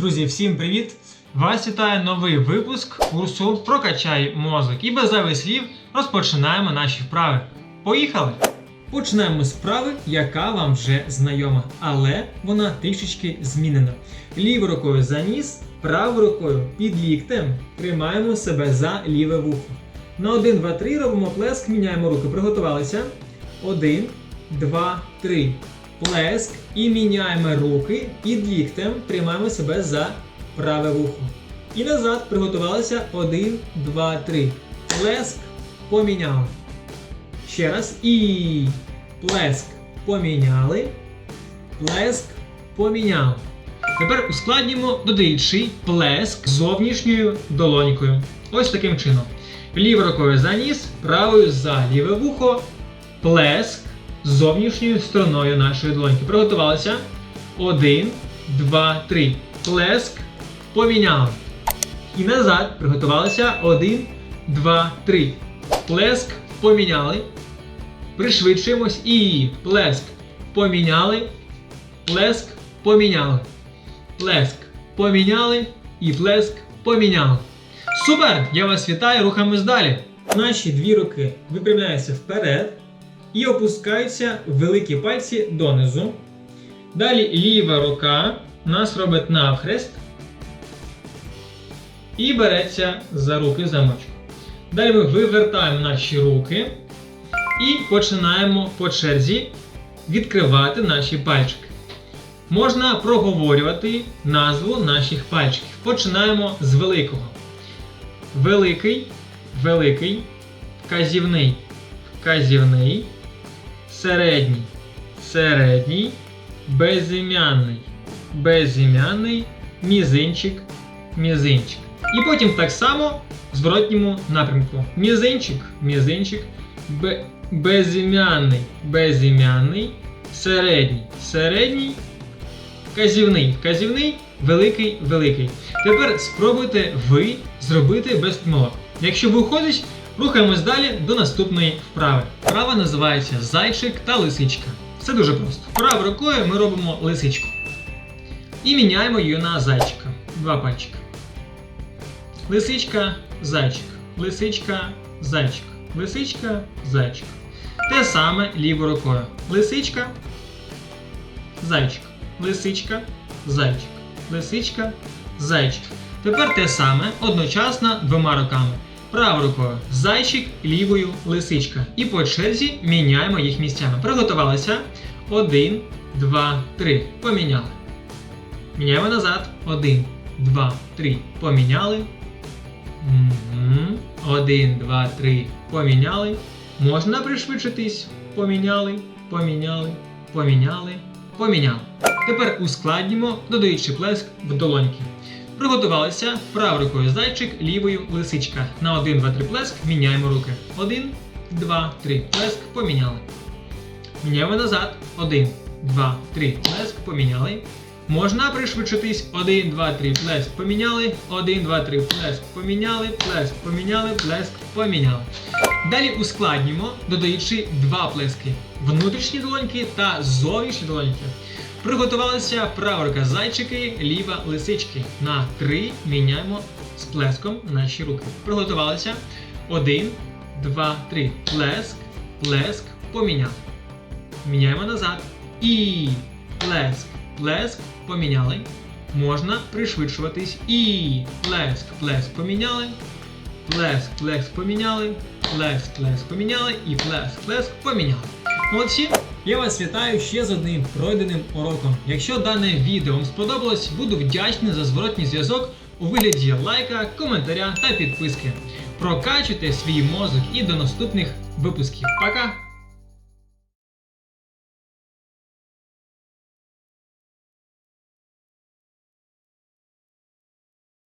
Друзі, всім привіт! Вас вітає новий випуск курсу Прокачай мозок. І без зайвих слів розпочинаємо наші вправи. Поїхали! Починаємо з вправи, яка вам вже знайома, але вона трішечки змінена. Лівою рукою за ніс, правою рукою під ліктем тримаємо себе за ліве вухо. На 1, 2, 3 робимо плеск, міняємо руки. Приготувалися. 1, 2, 3. Плеск і міняємо руки під ліктем, тримаємо себе за праве вухо. І назад приготувалися 1, 2, 3. Плеск поміняли. Ще раз. І плеск поміняли. Плеск поміняли. Тепер ускладнімо додаючи плеск зовнішньою долонькою. Ось таким чином. Лівою рукою за ніс, правою за ліве вухо. Плеск зовнішньою стороною нашої долоньки. Приготувалися. Один, два, три. Плеск поміняли. І назад приготувалися. Один, два, три. Плеск поміняли. Пришвидшуємось і плеск поміняли. Плеск поміняли. Плеск поміняли і плеск поміняли. Супер! Я вас вітаю, рухаємось далі. Наші дві руки випрямляються вперед і опускаються великі пальці донизу. Далі ліва рука нас робить навхрест і береться за руки замочку. Далі ми вивертаємо наші руки і починаємо по черзі відкривати наші пальчики. Можна проговорювати назву наших пальчиків. Починаємо з великого. Великий, великий, вказівний, вказівний, середній, середній, безім'яний, безім'яний, мізинчик, мізинчик. І потім так само в зворотньому напрямку. Мізинчик, мізинчик, бе- безім'яний, безім'яний, середній, середній, вказівний, вказівний, великий, великий. Тепер спробуйте ви зробити без помилок. Якщо виходить, рухаємось далі до наступної вправи. Вправа називається зайчик та лисичка. Все дуже просто. Правою рукою ми робимо лисичку. І міняємо її на зайчика. Два пальчика. Лисичка, зайчик. Лисичка, зайчик. Лисичка, зайчик. Те саме лівою рукою. Лисичка, зайчик. Лисичка, зайчик. Лисичка, зайчик. Тепер те саме одночасно двома руками. Правою рукою зайчик, лівою лисичка. І по черзі міняємо їх місцями. Приготувалися. Один, два, три. Поміняли. Міняємо назад. Один, два, три. Поміняли. Один, два, три. Поміняли. Можна пришвидшитись. Поміняли, поміняли, поміняли, поміняли. Тепер ускладнімо, додаючи плеск в долоньки. Приготувалися правою рукою зайчик, лівою лисичка. На 1, 2, 3 плеск міняємо руки. 1, 2, 3. Плеск поміняли. Міняємо назад. 1, 2, 3. Плеск поміняли. Можна пришвидшитись. 1, 2, 3. Плеск поміняли. 1, 2, 3. Плеск поміняли. Плеск поміняли. Плеск поміняли. Далі ускладнімо, додаючи два плески: внутрішні долоньки та зовнішні долоньки. Приготувалися права рука зайчики, ліва лисички. На три міняємо з плеском наші руки. Приготувалися. Один, два, три. Плеск, плеск, поміняли. Міняємо назад. І плеск, плеск, поміняли. Можна пришвидшуватись. І плеск, плеск, поміняли. Плеск, плеск поміняли. Плеск, плеск поміняли. І плеск, плеск поміняли. Молодці! Я вас вітаю ще з одним пройденим уроком. Якщо дане відео вам сподобалось, буду вдячний за зворотній зв'язок у вигляді лайка, коментаря та підписки. Прокачуйте свій мозок і до наступних випусків. Пока!